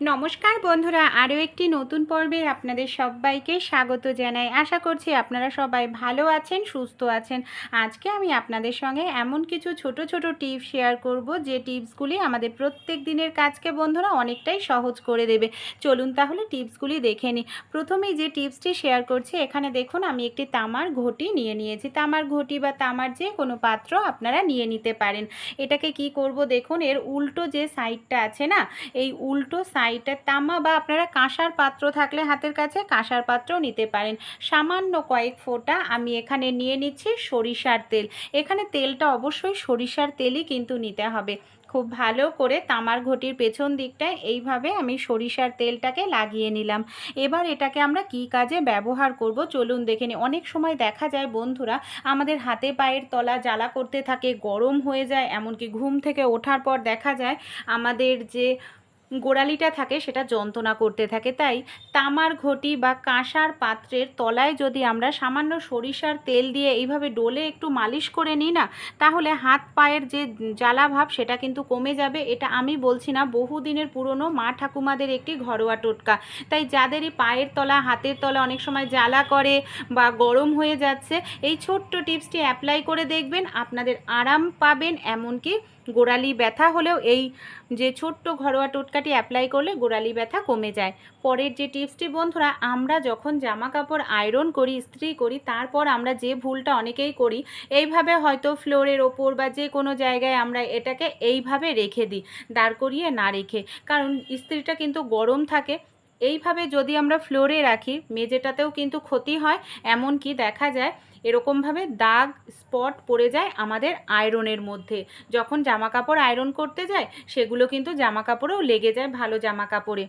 নমস্কার বন্ধুরা, আরও একটি নতুন পর্বে আপনাদের সবাইকে স্বাগত জানাই। আশা করছি আপনারা সবাই ভালো আছেন, সুস্থ আছেন। আজকে আমি আপনাদের সঙ্গে এমন কিছু ছোট ছোট টিপস শেয়ার করব, যে টিপসগুলি আমাদের প্রত্যেক দিনের কাজকে বন্ধুরা অনেকটাই সহজ করে দেবে। চলুন তাহলে টিপসগুলি দেখে নিই। প্রথমেই যে টিপসটি শেয়ার করছি, এখানে দেখুন আমি একটি তামার ঘটি নিয়ে নিয়েছি। তামার ঘটি বা তামার যে কোনো পাত্র আপনারা নিয়ে নিতে পারেন। এটাকে কি করব দেখুন, এর উল্টো যে সাইডটা আছে না, এই উল্টো সাইডে তামা বা আপনারা কাঁসার পাত্র থাকলে হাতের কাছে কাঁসার পাত্রও নিতে পারেন। সামান্য কয়েক ফোঁটা আমি এখানে নিয়ে নিচ্ছি সরিষার তেল। এখানে তেলটা অবশ্যই সরিষার তেলই কিন্তু নিতে হবে। খুব ভালো করে তামার ঘটির পেছন দিকটায় এইভাবে আমি সরিষার তেলটাকে লাগিয়ে নিলাম। এবার এটাকে আমরা কি কাজে ব্যবহার করব চলুন দেখে নিই। অনেক সময় দেখা যায় বন্ধুরা, আমাদের হাতে পায়ের তলা জ্বালা করতে থাকে, গরম হয়ে যায়, এমনকি ঘুম থেকে ওঠার পর দেখা যায় আমাদের যে গোড়ালিটা থাকে, সেটা যন্ত্রণা করতে থাকে। তাই তামার ঘটি বা কাঁসার পাত্রের তলায় যদি আমরা সামান্য সরিষার তেল দিয়ে এইভাবে ডোলে একটু মালিশ করে নিই না, তাহলে হাত পায়ের যে জ্বালা ভাব, সেটা কিন্তু কমে যাবে। এটা আমি বলছি না বহুদিনের পুরনো মা ঠাকুমাদের একটি ঘরোয়া টোটকা। তাই যাদেরই পায়ের তলা, হাতের তলা অনেক সময় জ্বালা করে বা গরম হয়ে যাচ্ছে, এই ছোট্ট টিপসটি অ্যাপ্লাই করে দেখবেন, আপনাদের আরাম পাবেন। এমনকি গোড়ালি ব্যথা হলেও এই যে ছোট্ট ঘরোয়া টোটকাটি অ্যাপ্লাই করলে গোড়ালি ব্যথা কমে যায়। পরের যে টিপসটি বন্ধুরা, আমরা যখন জামা কাপড় আয়রন করি, ইস্ত্রি করি, তারপর আমরা যে ভুলটা অনেকেই করি, এইভাবে হয়তো ফ্লোরের ওপর বা যে কোনো জায়গায় আমরা এটাকে এইভাবে রেখে দিই, দাঁড় করিয়ে না রেখে। কারণ ইস্ত্রিটা কিন্তু গরম থাকে। এইভাবে যদি আমরা ফ্লোরে রাখি মেঝেটাতেও কিন্তু ক্ষতি হয়। এমনকি দেখা যায় এরকমভাবে দাগ স্পট পড়ে যায় আমাদের আয়রনের মধ্যে। যখন জামা কাপড় আয়রন করতে যায়, সেগুলো কিন্তু জামা কাপড়েও লেগে যায় ভালো জামা কাপড়ে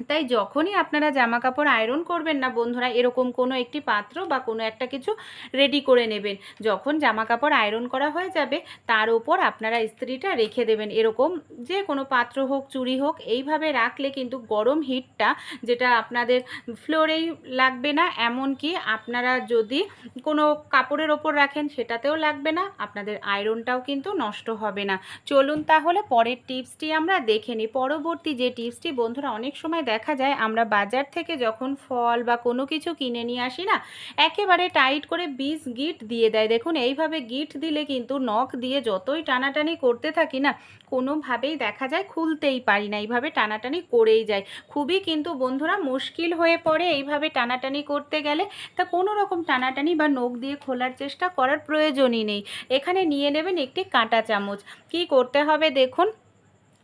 তাই যখনই আপনারা জামা কাপড় আয়রন করবেন না, বন্ধুরা, এরকম কোনো একটি পাত্র বা কোনো একটা কিছু রেডি করে নেবেন। যখন জামা কাপড় আয়রন করা হয়ে যাবে, তার ওপর আপনারা ইস্ত্রিটা রেখে দেবেন। এরকম যে কোনো পাত্র হোক চুরি হোক, এইভাবে রাখলে কিন্তু গরম হিটটা যেটা আপনাদের ফ্লোরেই লাগবে না, এমনকি আপনারা যদি কোনো কাপড়ের ওপর রাখেন, সেটাতেও লাগবে না, আপনাদের আয়রনটাও কিন্তু নষ্ট হবে না। চলুন তাহলে পরের টিপসটি আমরা দেখে নিই। পরবর্তী যে টিপসটি বন্ধুরা, অনেক সময় দেখা যায় আমরা বাজার থেকে যখন ফল বা কোনো কিছু কিনে নিয়ে আসি না, একেবারে টাইট করে বীজ গিট দিয়ে দেয়। দেখুন, এইভাবে গিট দিলে কিন্তু নখ দিয়ে যতই টানাটানি করতে থাকি না, কোনোভাবেই দেখা যায় খুলতেই পারি না। এইভাবে টানাটানি করেই যায় খুবই কিন্তু বন্ধুরা মুশকিল হয়ে পড়ে এইভাবে টানাটানি করতে গেলে। তা কোনো রকম টানাটানি বা নখ দিয়ে খোলার চেষ্টা করার প্রয়োজনই নেই। এখানে নিয়ে নেবেন একটি কাঁটা চামচ। কি করতে হবে দেখুন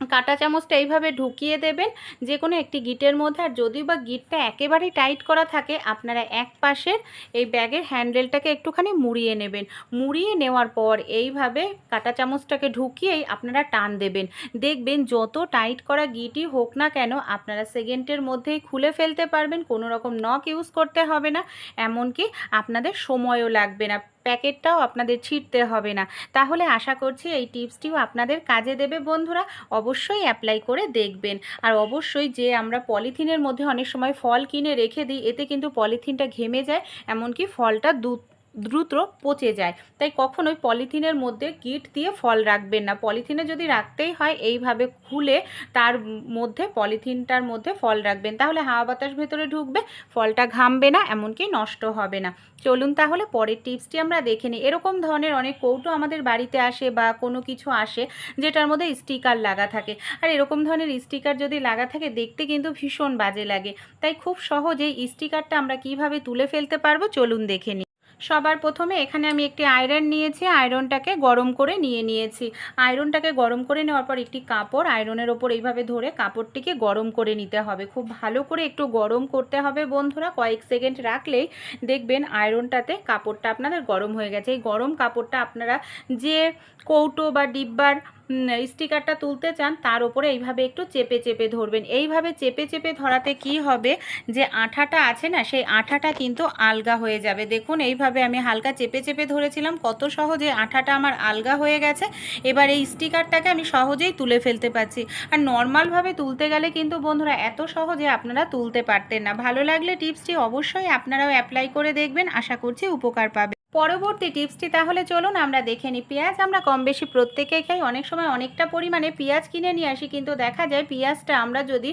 কাঁটা চামচটা এইভাবে ঢুকিয়ে দেবেন যে কোনো একটি গিটের মধ্যে। আর যদি বা গিটটা একেবারেই টাইট করা থাকে, আপনারা এক পাশের এই ব্যাগের হ্যান্ডেলটাকে একটুখানি মুড়িয়ে নেবেন। মুড়িয়ে নেওয়ার পর এইভাবে কাঁটা চামচটাকে ঢুকিয়েই আপনারা টান দেবেন। দেখবেন যত টাইট করা গিটই হোক না কেন, আপনারা সেকেন্ডের মধ্যেই খুলে ফেলতে পারবেন, কোনো রকম নক ইউজ করতে হবে না। এমনকি আপনাদের সময়ও লাগবে না। প্যাকেটটাও আপনাদের ছিটতে হবে না। তাহলে আশা করছি এই টিপসটিও আপনাদের কাজে দেবে বন্ধুরা। অবশ্যই অ্যাপ্লাই করে দেখবেন। আর অবশ্যই যে আমরা পলিথিনের মধ্যে অনেক সময় ফল কিনে রেখে দিই, এতে কিন্তু পলিথিনটা ঘেমে যায়, এমনকি ফলটা দুধ দ্রুত পচে যায়। তাই কখনোই পলিথিনের মধ্যে কিট দিয়ে ফল রাখবেন না। পলিথিনে যদি রাখতেই হয়, এইভাবে খুলে তার মধ্যে, পলিথিনটার মধ্যে ফল রাখবেন। তাহলে হাওয়া বাতাস ভেতরে ঢুকবে, ফলটা ঘামবে না, এমনকি নষ্ট হবে না। চলুন তাহলে পরের টিপসটি আমরা দেখে নিই। এরকম ধরনের অনেক কৌটো আমাদের বাড়িতে আসে বা কোনো কিছু আসে, যেটার মধ্যে স্টিকার লাগা থাকে। আর এরকম ধরনের স্টিকার যদি লাগা থাকে, দেখতে কিন্তু ভীষণ বাজে লাগে। তাই খুব সহজেই স্টিকারটা আমরা কীভাবে তুলে ফেলতে পারব, চলুন দেখে নিই। সবার প্রথমে এখানে আমি একটি আয়রন নিয়েছি, আয়রনটাকে গরম করে নিয়ে নিয়েছি। আয়রনটাকে গরম করে নেওয়ার পর একটি কাপড়, আয়রনের ওপর এইভাবে ধরে কাপড়টিকে গরম করে নিতে হবে। খুব ভালো করে একটু গরম করতে হবে বন্ধুরা, কয়েক সেকেন্ড রাখলেই দেখবেন আয়রনটাতে কাপড়টা আপনাদের গরম হয়ে গেছে। এই গরম কাপড়টা আপনারা যে কৌটো বা ডিব্বার স্টিকারটা তুলতে চান, তার উপরে এইভাবে একটু চেপে চেপে ধরবেন। এইভাবে চেপে চেপে ধরাতে কি হবে? যে আঠাটা আছে না, সেই আঠাটা কিন্তু আলগা হয়ে যাবে। দেখুন, এইভাবে আমি হালকা চেপে চেপে ধরেছিলাম, কত সহজে আঠাটা আমার আলগা হয়ে গেছে। এবার এই স্টিকারটাকে আমি সহজেই তুলে ফেলতে পারছি। আর নর্মালভাবে তুলতে গেলে কিন্তু বন্ধুরা, এত সহজে আপনারা তুলতে পারতেন না। ভালো লাগলে টিপসটি অবশ্যই আপনারাও অ্যাপ্লাই করে দেখবেন। আশা করছি উপকার পাবে। পরবর্তী টিপসটি তাহলে চলুন আমরা দেখে নিই। পেঁয়াজ আমরা কম বেশি প্রত্যেকে খাই। অনেক সময় অনেকটা পরিমাণে পেঁয়াজ কিনে নিয়ে আসি, কিন্তু দেখা যায় পেঁয়াজটা আমরা যদি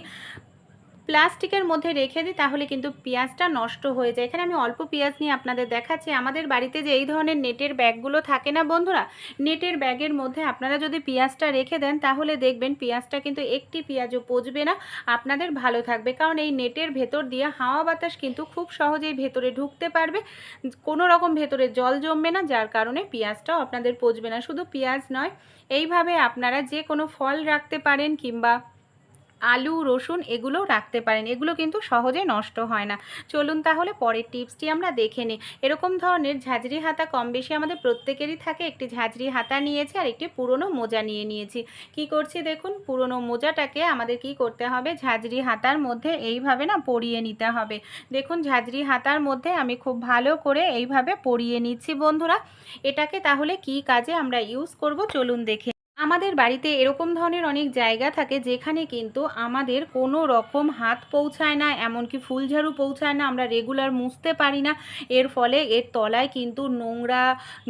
প্লাস্টিকের মধ্যে রেখে দিই, তাহলে কিন্তু পেঁয়াজটা নষ্ট হয়ে যায়। এখানে আমি অল্প পেঁয়াজ নিয়ে আপনাদের দেখাচ্ছি। আমাদের বাড়িতে যে এই ধরনের নেটের ব্যাগগুলো থাকে না বন্ধুরা, নেটের ব্যাগের মধ্যে আপনারা যদি পেঁয়াজটা রেখে দেন, তাহলে দেখবেন পেঁয়াজটা কিন্তু একটি পেঁয়াজও পচবে না। আপনাদের ভালো থাকবে। কারণ এই নেটের ভেতর দিয়ে হাওয়া বাতাস কিন্তু খুব সহজেই ভেতরে ঢুকতে পারবে। কোনো রকম ভেতরে জল জমবে না, যার কারণে পেঁয়াজটাও আপনাদের পচবে না। শুধু পেঁয়াজ নয়, এইভাবে আপনারা যে কোনো ফল রাখতে পারেন কিংবা আলু, রসুন এগুলোও রাখতে পারেন। এগুলো কিন্তু সহজে নষ্ট হয় না। চলুন তাহলে পরের টিপসটি আমরা দেখে নিই। এরকম ধরনের ঝাঁঝরি হাতা কম বেশি আমাদের প্রত্যেকেরই থাকে। একটি ঝাঁঝরি হাতা নিয়েছি আর একটি পুরনো মোজা নিয়ে নিয়েছি। কি করছি দেখুন? পুরনো মোজাটাকে আমাদের কি করতে হবে? ঝাঁঝরি হাতার মধ্যে এইভাবে না পরিয়ে নিতে হবে। দেখুন, ঝাঁঝরি হাতার মধ্যে আমি খুব ভালো করে এইভাবে পরিয়ে নিচ্ছি বন্ধুরা। এটাকে তাহলে কি কাজে আমরা ইউজ করব? চলুন দেখে আমাদের বাড়িতে এরকম ধরনের অনেক জায়গা থাকে যেখানে কিন্তু আমাদের কোনো রকম হাত পৌঁছায় না, এমনকি ফুলঝাড়ু পৌঁছায় না, আমরা রেগুলার মুছতে পারি না। এর ফলে এর তলায় কিন্তু নোংরা,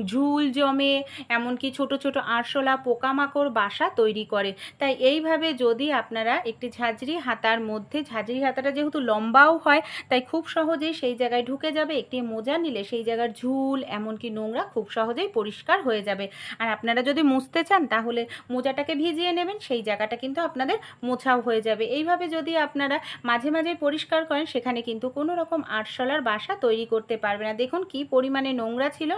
ঝুল জমে, এমনকি ছোট ছোট আরশোলা, পোকামাকড় বাসা তৈরি করে। তাই এইভাবে যদি আপনারা একটি ঝাঁঝরি হাতার মধ্যে, ঝাঁঝরি হাতাটা যেহেতু লম্বাও হয়, তাই খুব সহজেই সেই জায়গায় ঢুকে যাবে, একটি মোজা নিলে সেই জায়গার ঝুল, এমনকি নোংরা খুব সহজেই পরিষ্কার হয়ে যাবে। আর আপনারা যদি মুছতে চান তাহলে মোজাটাকে ভিজিয়ে নেবেন, সেই জায়গাটা কিন্তু আপনাদের মোছাও হয়ে যাবে। এইভাবে যদি আপনারা মাঝে মাঝে পরিষ্কার করেন, সেখানে কিন্তু কোনো রকম আরশোলার বাসা তৈরি করতে পারবে না। দেখুন কি পরিমাণে নোংরা ছিল,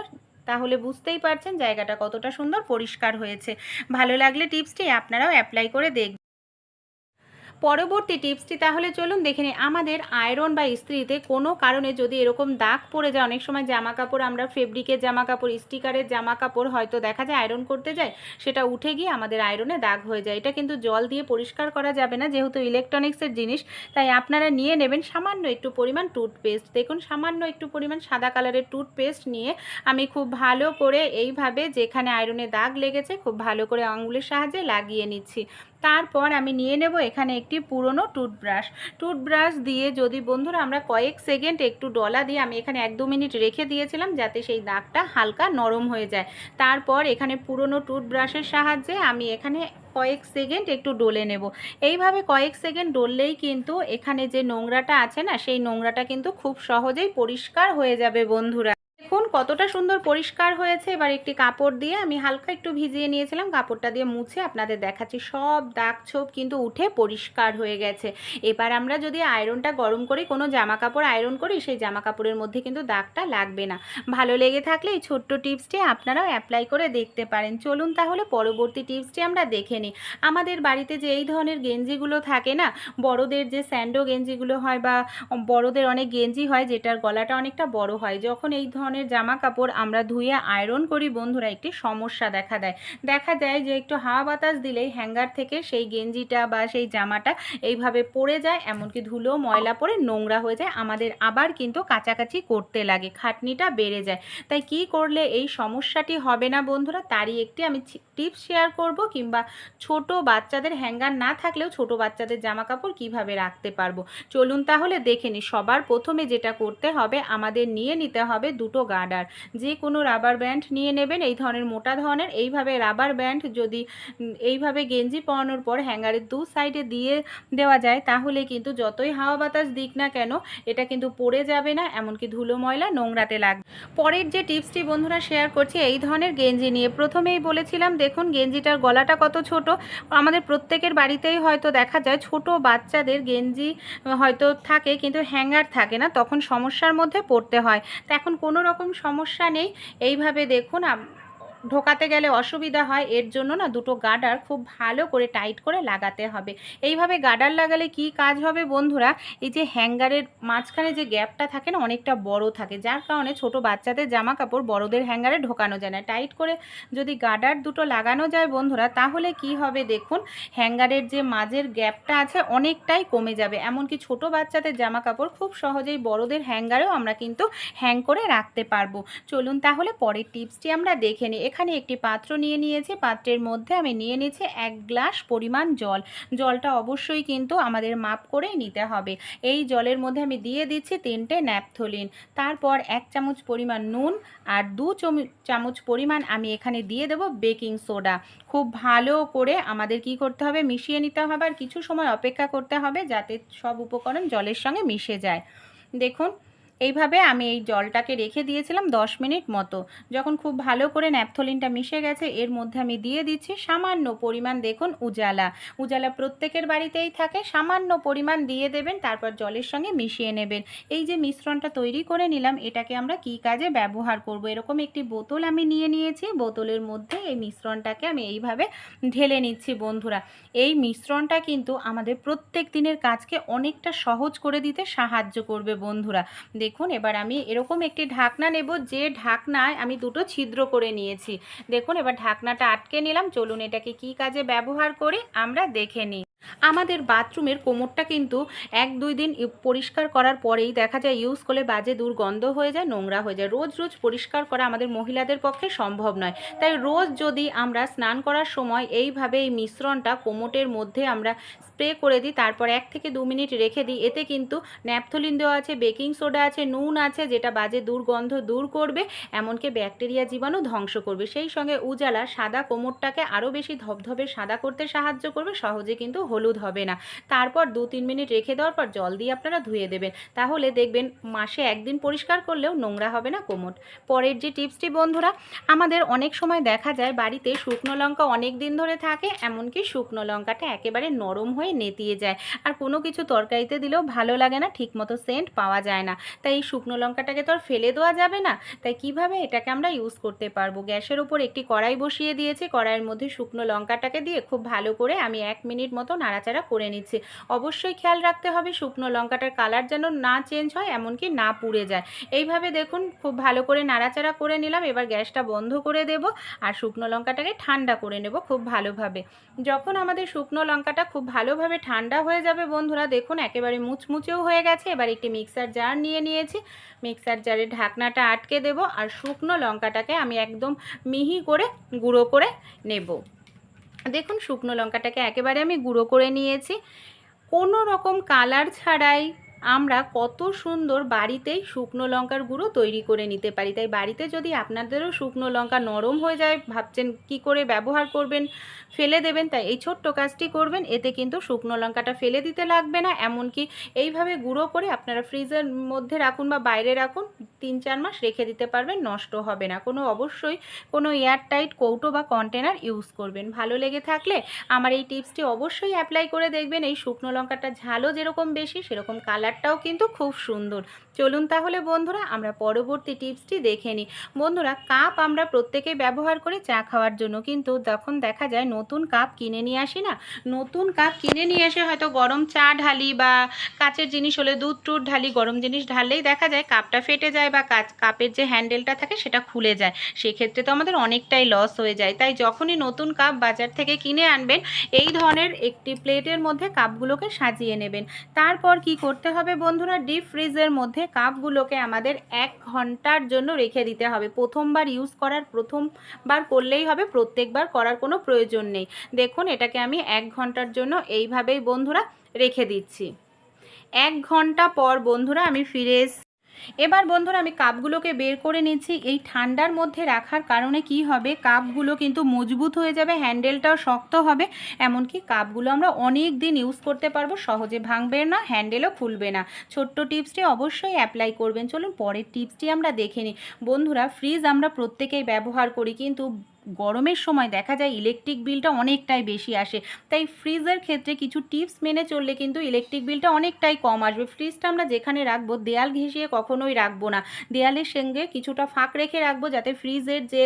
তাহলে বুঝতেই পারছেন জায়গাটা কতটা সুন্দর পরিষ্কার হয়েছে। ভালো লাগলে টিপসটি আপনারাও অ্যাপ্লাই করে দেখবেন। পরবর্তী টিপসটি তাহলে চলুন দেখে নিই। আমাদের আয়রন বা ইস্ত্রিতে কোনো কারণে যদি এরকম দাগ পড়ে যায়, অনেক সময় জামা কাপড় আমরা ফেব্রিকের জামা কাপড় স্টিকারের জামা কাপড় হয়তো দেখা যায় আয়রন করতে যায়, সেটা উঠে গিয়ে আমাদের আয়রনে দাগ হয়ে যায়। এটা কিন্তু জল দিয়ে পরিষ্কার করা যাবে না, যেহেতু ইলেকট্রনিক্সের জিনিস, তাই আপনারা নিয়ে নেবেন সামান্য একটু পরিমাণ টুথপেস্ট দেখুন, সামান্য একটু পরিমাণ সাদা কালারের টুথপেস্ট নিয়ে আমি খুব ভালো করে এইভাবে যেখানে আয়রনে দাগ লেগেছে, খুব ভালো করে আঙুলের সাহায্যে লাগিয়ে নিচ্ছি। তারপর আমি নিয়ে নেব এখানে একটি পুরনো টুথব্রাশ। টুথব্রাশ দিয়ে যদি বন্ধুরা আমরা কয়েক সেকেন্ড একটু ডলা দিয়ে আমি এখানে এক দু মিনিট রেখে দিয়েছিলাম যাতে সেই দাগটা হালকা নরম হয়ে যায়। তারপর এখানে পুরনো টুথব্রাশের সাহায্যে আমি এখানে কয়েক সেকেন্ড একটু ডলে নেব। এইভাবে কয়েক সেকেন্ড ডললেই কিন্তু এখানে যে নোংরাটা আছে না, সেই নোংরাটা কিন্তু খুব সহজেই পরিষ্কার হয়ে যাবে বন্ধুরা। দেখুন কতটা সুন্দর পরিষ্কার হয়েছে। এবার একটি কাপড় দিয়ে আমি হালকা একটু ভিজিয়ে নিয়েছিলাম। কাপড়টা দিয়ে মুছে আপনাদের দেখাচ্ছি। সব দাগ ছোপ কিন্তু উঠে পরিষ্কার হয়ে গেছে। এবার আমরা যদি আয়রনটা গরম করি কোনো জামা কাপড় আয়রন করি, সেই জামা কাপড়ের মধ্যে কিন্তু দাগটা লাগবে না। ভালো লেগে থাকলে এই ছোট্ট টিপসটি আপনারাও অ্যাপ্লাই করে দেখতে পারেন। চলুন তাহলে পরবর্তী টিপসটি আমরা দেখে নিই। আমাদের বাড়িতে যে এই ধরনের গেঞ্জিগুলো থাকে না, বড়দের যে স্যান্ডো গেঞ্জিগুলো হয় বা বড়দের অনেক গেঞ্জি হয়, যেটার গলাটা অনেকটা বড় হয়, যখন এই ধরনের জামা কাপড় আমরা ধুয়ে আয়রন করি, বন্ধুরা একটি সমস্যা দেখা দেয়। দেখা যায় যে একটু হাওয়া বাতাস দিলেই হ্যাঙ্গার থেকে সেই গেঞ্জিটা বা সেই জামাটা এইভাবে পড়ে যায়, এমনকি ধুলো, ময়লা পরে নোংরা হয়ে যায়। আমাদের আবার কিন্তু কাছাকাছি করতে লাগে, খাটনিটা বেড়ে যায়। তাই কি করলে এই সমস্যাটি হবে না, বন্ধুরা? তারই একটি আমি টিপস শেয়ার করব, কিংবা ছোট বাচ্চাদের হ্যাঙ্গার না থাকলেও ছোট বাচ্চাদের জামা কাপড় কীভাবে রাখতে পারব? চলুন তাহলে দেখে নিই। সবার প্রথমে যেটা করতে হবে, আমাদের নিয়ে নিতে হবে দুটো গার্ডার যে কোনো রাবার ব্যান্ড নিয়ে নেবেন, এই ধরনের মোটা ধরনের। এইভাবে রাবার ব্যান্ড যদি এইভাবে গেঞ্জি পরানোর পর হ্যাঙ্গারের দু সাইডে দিয়ে দেওয়া যায়, তাহলে কিন্তু যতই হাওয়া বাতাস দিক না কেন, এটা কিন্তু পড়ে যাবে না, এমনকি ধুলো ময়লা নোংরাতে লাগবে। পরের যে টিপসটি বন্ধুরা শেয়ার করছি, এই ধরনের গেঞ্জি নিয়ে। প্রথমেই বলেছিলাম, দেখুন গেঞ্জিটার গলাটা কত ছোট। আমাদের প্রত্যেকের বাড়িতেই হয়তো দেখা যায়, ছোট বাচ্চাদের গেঞ্জি হয়তো থাকে, কিন্তু হ্যাঙ্গার থাকে না, তখন সমস্যার মধ্যে পড়তে হয়। তো এখন কোনো রকম সমস্যা নেই। এইভাবে দেখুন ঢোকাতে গেলে অসুবিধা হয়, এর জন্য না দুটো গার্ডার খুব ভালো করে টাইট করে লাগাতে হবে। এইভাবে গার্ডার লাগালে কি কাজ হবে বন্ধুরা? এই যে হ্যাঙ্গারের মাঝখানে যে গ্যাপটা থাকে না, অনেকটা বড় থাকে। যার কারণে ছোট বাচ্চাদের জামা কাপড় বড়দের হ্যাঙ্গারে ঢোকানো যায় না। টাইট করে যদি গার্ডার দুটো লাগানো যায় বন্ধুরা, তাহলে কি হবে দেখুন, হ্যাঙ্গারের যে মাঝের গ্যাপটা আছে অনেকটাই কমে যাবে। এমনকি ছোট বাচ্চাদের জামা কাপড় খুব সহজেই বড়দের হ্যাঙ্গারেও আমরা কিন্তু হ্যাং করে রাখতে পারব। চলুন তাহলে পরের টিপসটি আমরা দেখে নিই। এখানে একটি পাত্র নিয়ে নিয়েছি। পাত্রের মধ্যে আমি নিয়ে নিয়েছি এক গ্লাস পরিমাণ জল। জলটা অবশ্যই কিন্তু আমাদের মাপ করেই নিতে হবে। এই জলের মধ্যে আমি দিয়ে দিচ্ছি তিনটে ন্যাপথলিন। তারপর এক চামচ পরিমাণ নুন আর দু চমি- চামচ পরিমাণ আমি এখানে দিয়ে দেবো বেকিং সোডা। খুব ভালো করে আমাদের কি করতে হবে? মিশিয়ে নিতে হবে আর কিছু সময় অপেক্ষা করতে হবে যাতে সব উপকরণ জলের সঙ্গে মিশে যায়। দেখুন এইভাবে আমি এই জলটাকে রেখে দিয়েছিলাম দশ মিনিট মতো। যখন খুব ভালো করে ন্যাপথলিনটা মিশে গেছে, এর মধ্যে আমি দিয়ে দিচ্ছি সামান্য পরিমাণ দেখুন উজালা। উজালা প্রত্যেকের বাড়িতেই থাকে, সামান্য পরিমাণ দিয়ে দেবেন, তারপর জলের সঙ্গে মিশিয়ে নেবেন। এই যে মিশ্রণটা তৈরি করে নিলাম, এটাকে আমরা কি কাজে ব্যবহার করব? এরকম একটি বোতল আমি নিয়ে নিয়েছি, বোতলের মধ্যে এই মিশ্রণটাকে আমি এইভাবে ঢেলে নিচ্ছি বন্ধুরা। এই মিশ্রণটা কিন্তু আমাদের প্রত্যেক দিনের কাজকে অনেকটা সহজ করে দিতে সাহায্য করবে বন্ধুরা। দেখুন, এবার আমি এরকম একটি ঢাকনা নেব, যে ঢাকনায় আমি দুটো ছিদ্র করে নিয়েছি। দেখুন, এবার ঢাকনাটা আটকে নিলাম, চলুন এটাকে কি কাজে ব্যবহার করি? আমরা দেখে নিই। আমাদের বাথরুমের কোমরটা কিন্তু এক দুই দিন পরিষ্কার করার পরেই দেখা যায় ইউজ করলে বাজে দুর্গন্ধ হয়ে যায়, নোংরা হয়ে যায়। রোজ রোজ পরিষ্কার করা আমাদের মহিলাদের পক্ষে সম্ভব নয়। তাই রোজ যদি আমরা স্নান করার সময় এইভাবে এই মিশ্রণটা কোমটের মধ্যে আমরা স্প্রে করে দিই, তারপর এক থেকে দু মিনিট রেখে দিই, এতে কিন্তু ন্যাপথলিন দেওয়া আছে, বেকিং সোডা আছে, নুন আছে, যেটা বাজে দুর্গন্ধ দূর করবে, এমনকি ব্যাকটেরিয়া জীবাণু ধ্বংস করবে। সেই সঙ্গে উজালা সাদা কোমরটাকে আরও বেশি ধবধবে, সাদা করতে সাহায্য করবে, সহজে কিন্তু হলুদ হবে না। তারপর দু তিন মিনিট রেখে দেওয়ার পর জল দিয়ে আপনারা ধুয়ে দেবেন। তাহলে দেখবেন মাসে একদিন পরিষ্কার করলেও নোংরা হবে না কোমর। পরের যে টিপসটি বন্ধুরা, আমাদের অনেক সময় দেখা যায় বাড়িতে শুকনো লঙ্কা অনেক দিন ধরে থাকে, এমনকি শুকনো লঙ্কাটা একেবারে নরম হয়ে নেতিয়ে যায়। আর কোনো কিছু তরকারিতে দিলেও ভালো লাগে না, ঠিকমতো সেন্ট পাওয়া যায় না। তাই এই শুকনো লঙ্কাটাকে তো আর ফেলে দেওয়া যাবে না। তাই কীভাবে এটাকে আমরা ইউজ করতে পারব? গ্যাসের উপর একটি কড়াই বসিয়ে দিয়েছি। কড়াইয়ের মধ্যে শুকনো লঙ্কাটাকে দিয়ে খুব ভালো করে আমি এক মিনিট মতো নাড়াচাড়া করে নিচ্ছি। অবশ্যই খেয়াল রাখতে হবে শুকনো লঙ্কাটার কালার যেন না চেঞ্জ হয়, এমনকি না পুড়ে যায়। এইভাবে দেখুন, খুব ভালো করে নাড়াচাড়া করে নিলাম, এবার গ্যাসটা বন্ধ করে দেব আর শুকনো লঙ্কাটাকে ঠান্ডা করে নেব খুব ভালোভাবে। যখন আমাদের শুকনো লঙ্কাটা খুব ভালোভাবে ঠান্ডা হয়ে যাবে বন্ধুরা, দেখুন একেবারে মুচমুচেও হয়ে গেছে। এবার একটি মিক্সার জার নিয়ে নিয়েছি। মিক্সার জারের ঢাকনাটা আটকে দেব আর শুকনো লঙ্কাটাকে আমি একদম মিহি করে গুঁড়ো করে নেব। দেখুন শুকনো লঙ্কাটাকে একেবারে আমি গুঁড়ো করে নিয়েছি। কোনো রকম কালার ছাড়াই আমরা কত সুন্দর বাড়িতেই শুকনো লঙ্কার গুঁড়ো তৈরি করে নিতে পারি। তাই বাড়িতে যদি আপনাদেরও শুকনো লঙ্কা নরম হয়ে যায়, ভাবছেন কি করে ব্যবহার করবেন, ফেলে দেবেন, তাই এই ছোট্ট কাজটি করবেন। এতে কিন্তু শুকনো লঙ্কাটা ফেলে দিতে লাগবে না। এমনকি এইভাবে গুঁড়ো করে আপনারা ফ্রিজের মধ্যে রাখুন বা বাইরে রাখুন তিন চার মাস রেখে দিতে পারবেন, নষ্ট হবে না। কোনো অবশ্যই কোনো এয়ারটাইট, কৌটো বা কন্টেনার ইউজ করবেন। ভালো লেগে থাকলে আমার এই টিপসটি অবশ্যই অ্যাপ্লাই করে দেখবেন। এই শুকনো লঙ্কাটা ঝালও যেরকম বেশি, সেরকম কালারটাও কিন্তু খুব সুন্দর। চলুন তাহলে বন্ধুরা, আমরা পরবর্তী টিপসটি দেখে নিই। বন্ধুরা, কাপ আমরা প্রত্যেকে ব্যবহার করি চা খাওয়ার জন্য, কিন্তু তখন দেখা যায় নতুন কাপ কিনে নিয়ে আসি না। নতুন কাপ কিনে নিয়ে এসে হয়তো গরম চা ঢালি বা কাচের জিনিস হলে দুধ টুধ ঢালি, গরম জিনিস ঢাললেই দেখা যায় কাপটা ফেটে যায় বা কাচ, কাপের যে হ্যান্ডেলটা থাকে সেটা খুলে যায়। সেক্ষেত্রে তো আমাদের অনেকটাই লস হয়ে যায়। তাই যখনই নতুন কাপ বাজার থেকে কিনে আনবেন, এই ধরনের একটি প্লেটের মধ্যে কাপগুলোকে সাজিয়ে নেবেন। তারপর কি করতে হবে? বন্ধুরা ডিপ ফ্রিজের মধ্যে কাপগুলোকে আমাদের এক ঘণ্টার জন্য রেখে দিতে হবে। প্রথমবার ইউজ করার, প্রথমবার করলেই হবে, প্রত্যেকবার করার কোনো প্রয়োজন নেই। দেখুন, এটাকে আমি এক ঘণ্টার জন্য এইভাবেই বন্ধুরা রেখে দিচ্ছি। এক ঘণ্টা পর বন্ধুরা আমি ফিরে এবার বন্ধুরা আমি কাপগুলোকে বের করে নিচ্ছি। এই ঠান্ডার মধ্যে রাখার কারণে কি হবে? কাপগুলো কিন্তু মজবুত হয়ে যাবে, হ্যান্ডেলটাও শক্ত হবে। এমনকি কাপগুলো আমরা অনেক দিন ইউজ করতে পারব, সহজে ভাঙবে না, হ্যান্ডেলও খুলবে না। ছোট্ট টিপসটি অবশ্যই অ্যাপ্লাই করবেন। চলুন পরের টিপসটি আমরা দেখে নিই। বন্ধুরা, ফ্রিজ আমরা প্রত্যেকেই ব্যবহার করি, কিন্তু গরমের সময় দেখা যায় ইলেকট্রিক বিলটা অনেকটাই বেশি আসে। তাই ফ্রিজের ক্ষেত্রে কিছু টিপস মেনে চললে কিন্তু ইলেকট্রিক বিলটা অনেকটাই কম আসবে। ফ্রিজটা আমরা যেখানে রাখব, দেয়াল ঘেঁষিয়ে কখনোই রাখব না। দেয়ালের সঙ্গে কিছুটা ফাঁক রেখে রাখব যাতে ফ্রিজের যে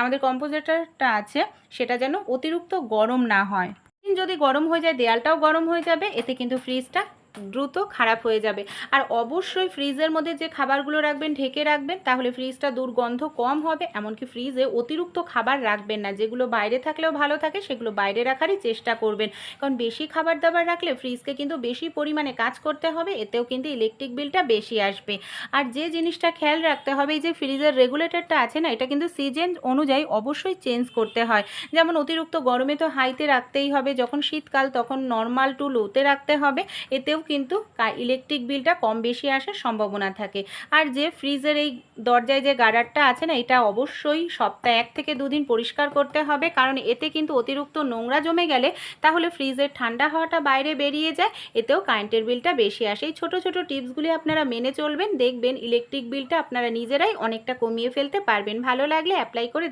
আমাদের কম্পোজিটারটা আছে, সেটা যেন অতিরিক্ত গরম না হয়। যদি গরম হয়ে যায়, দেয়ালটাও গরম হয়ে যাবে, এতে কিন্তু ফ্রিজটা দ্রুত খারাপ হয়ে যাবে। আর অবশ্যই ফ্রিজের মধ্যে যে খাবারগুলো রাখবেন, ঢেকে রাখবেন, তাহলে ফ্রিজটা দুর্গন্ধ কম হবে। এমনকি ফ্রিজে অতিরিক্ত খাবার রাখবেন না। যেগুলো বাইরে থাকলেও ভালো থাকে, সেগুলো বাইরে রাখারই চেষ্টা করবেন। কারণ বেশি খাবার দাবার রাখলে ফ্রিজকে কিন্তু বেশি পরিমাণে কাজ করতে হবে, এতেও কিন্তু ইলেকট্রিক বিলটা বেশি আসবে। আর যে জিনিসটা খেয়াল রাখতে হবে, এই যে ফ্রিজের রেগুলেটরটা আছে না, এটা কিন্তু সিজন অনুযায়ী অবশ্যই চেঞ্জ করতে হয়। যেমন অতিরিক্ত গরমে তো হাইতে রাখতেই হবে, যখন শীতকাল তখন নর্মাল টু লোতে রাখতে হবে, এতেও কিন্তু ইলেকট্রিক বিলটা কম বেশি আসার সম্ভাবনা থাকে। আর যে ফ্রিজের এই দরজায় যে গার্ডারটা আছে না, এটা অবশ্যই সপ্তাহে এক থেকে দুদিন পরিষ্কার করতে হবে, কারণ এতে কিন্তু অতিরিক্ত নোংরা জমে গেলে তাহলে ফ্রিজের ঠান্ডা হওয়াটা বাইরে বেরিয়ে যায়, এতেও কারেন্টের বিলটা বেশি আসে। এই ছোটো ছোটো টিপসগুলি আপনারা মেনে চলবেন, দেখবেন ইলেকট্রিক বিলটা আপনারা নিজেরাই অনেকটা কমিয়ে ফেলতে পারবেন। ভালো লাগলে অ্যাপ্লাই করে